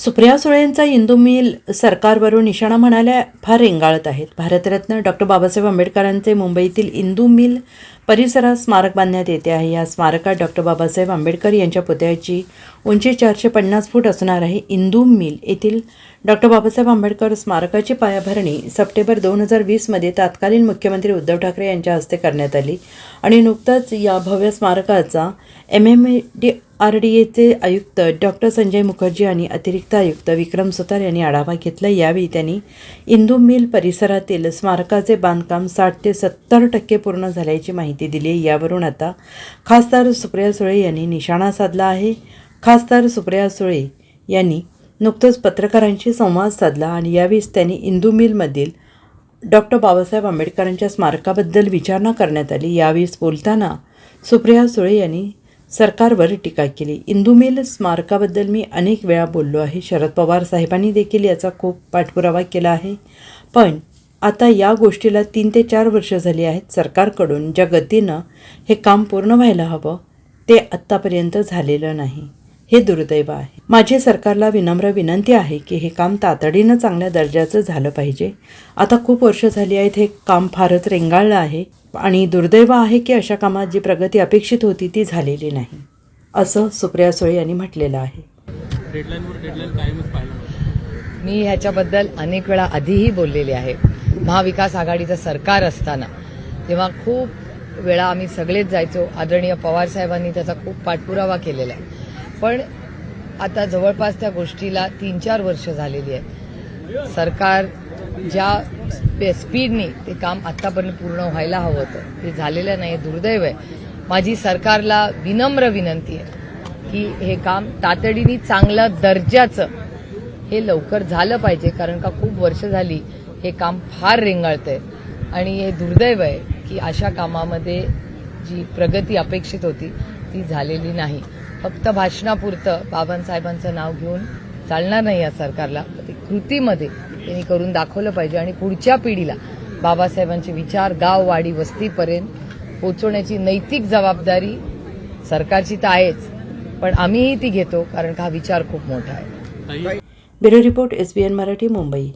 सुप्रिया सुळेंचा इंदू मिल सरकारवरून निशाणा म्हणाल्या फार रेंगाळत आहेत. भारतरत्न डॉक्टर बाबासाहेब आंबेडकरांचे मुंबईतील इंदू मिल परिसरात स्मारक बांधण्यात येते आहे. या स्मारकात डॉक्टर बाबासाहेब आंबेडकर यांच्या पुतळ्याची उंची चारशे पन्नास फूट असणार आहे. इंदू मिल येथील डॉक्टर बाबासाहेब आंबेडकर स्मारकाची पायाभरणी सप्टेंबर दोन हजार वीसमध्ये तत्कालीन मुख्यमंत्री उद्धव ठाकरे यांच्या हस्ते करण्यात आली आणि नुकताच या भव्य स्मारकाचा M M D R D एचे आयुक्त डॉक्टर संजय मुखर्जी आणि अतिरिक्त आयुक्त विक्रम सुतार यांनी आढावा घेतला. यावेळी त्यांनी इंदू मिल परिसरातील स्मारकाचे बांधकाम साठ ते सत्तर टक्के पूर्ण झाल्याची माहिती दिली. आहे यावरून आता खासदार सुप्रिया सुळे यांनी निशाणा साधला आहे. खासदार सुप्रिया सुळे यांनी नुकतंच पत्रकारांशी संवाद साधला आणि यावेळीच त्यांनी इंदू मिलमधील डॉक्टर बाबासाहेब आंबेडकरांच्या स्मारकाबद्दल विचारणा करण्यात आली. यावेळीस बोलताना सुप्रिया सुळे यांनी सरकारवर टीका केली. इंदुमेल स्मारकाबद्दल मी अनेक वेळा बोललो आहे. शरद पवार साहेबांनी देखील याचा खूप पाठपुरावा केला आहे. पण आता या गोष्टीला तीन ते चार वर्ष झाली आहेत. सरकारकडून ज्या गतीनं हे काम पूर्ण व्हायला हवं. ते आत्तापर्यंत झालेलं नाही. हे दुर्दैव आहे. माझी सरकारला विनम्र विनंती आहे की हे काम तातडीनं चांगल्या दर्जाचं झालं पाहिजे. आता खूप वर्ष झाली आहेत हे काम फारच रेंगाळलं आहे आणि दुर्दैव आहे की अशा कामात जी प्रगती अपेक्षित होती ती झालेली नाही. असं सुप्रिया सुळे यांनी म्हटलेलं आहे. मी ह्याच्याबद्दल अनेक वेळा आधीही बोललेली आहे. महाविकास आघाडीचं सरकार असताना तेव्हा खूप वेळा आम्ही सगळेच जायचो. आदरणीय पवार साहेबांनी त्याचा खूप पाठपुरावा केलेला आहे. पण आता जवळपास त्या गोष्टीला तीन चार वर्ष झालेली आहेत. सरकार ज्या स्पीडने ते काम आत्तापर्यंत पूर्ण व्हायला हवं होतं ते झालेलं नाही दुर्दैव आहे. माझी सरकारला विनम्र विनंती आहे की हे काम तातडीने चांगल्या दर्जाचं हे लवकर झालं पाहिजे कारण का खूप वर्ष झाली हे काम फार रेंगाळतंय. आणि हे दुर्दैव आहे की अशा कामामध्ये जी प्रगती अपेक्षित होती ती झालेली नाही. फक्त भाषणापुरतं बाबांसाहेबांचं नाव घेऊन चालणार नाही या सरकारला. ते कृतीमध्ये त्यांनी करून दाखवलं पाहिजे आणि पुढच्या पिढीला बाबासाहेबांचे विचार गाव वाडी वस्तीपर्यंत पोचवण्याची नैतिक जबाबदारी सरकारची तर आहेच. पण आम्हीही ती घेतो कारण हा विचार खूप मोठा आहे. Bureau report S N Marathi Mumbai.